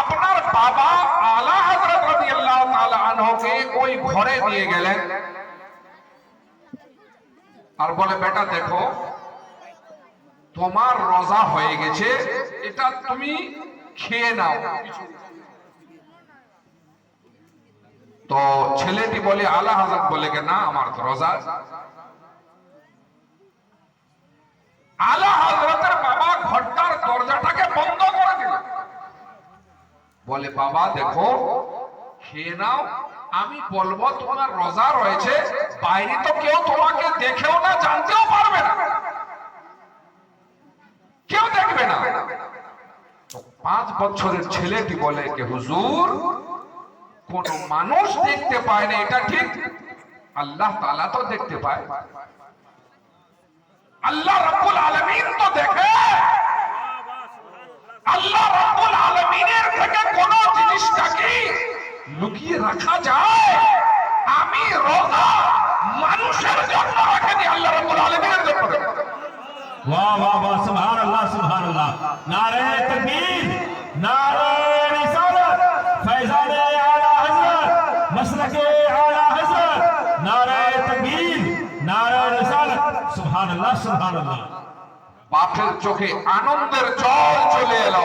আপনার বাবা আলা হযরত রাদিয়াল্লাহু তাআলা আনহুকে ওই ঘরে নিয়ে গেলেন। আর বলে, বেটা, দেখো, তোমার রোজা হয়ে গেছে, এটা তুমি খেয়ে নাও। তো ছেলেটি বলে, আলা হযরত বলে, না, আমার রোজা বলে, বাবা, দেখো, খেয়ে নাও। আমি বলব, তোমার রোজা রয়েছে। বাইরে তো কেউ তোমাকে দেখেও না, জানতেও পারবে না। কেউ দেখবে না। পাঁচ বছরের ছেলেটি বলে যে হুজুর, কোন মানুষ দেখতে পায় না, এটা ঠিক? আল্লাহ তালা তো দেখতে পায়। আল্লাহ রাব্বুল আলামিন তো দেখে আল্লাহ রাব্বুল আলামিনের থেকে কোন জিনিসটাকে লুকিয়ে রাখা যায় আমি রোজা মানুষের জন্য রাখিনি আল্লাহ রাব্বুল আলামিনের জন্য ওয়া ওয়া ওয়া সুবহানাল্লাহ সুবহানাল্লাহ। নারে তাকবীর নারে রিসালাত। ফয়জানে আলা হযরত মাসলাকে আলা হযরত। নারে তাকবীর নারে রিসালাত। সুবহানাল্লাহ সুবহানাল্লাহ। বাপের চোখে আনন্দের জল চলে এলো।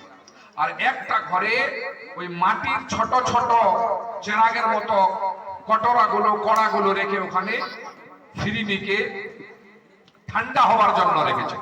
আর একটা ঘরে ওই মাটির ছোট ছোট চেরাগের মতো কটরাগুলো, কড়াগুলো রেখে ওখানে ফিরিনিকে ঠান্ডা হওয়ার জন্য রেখেছে।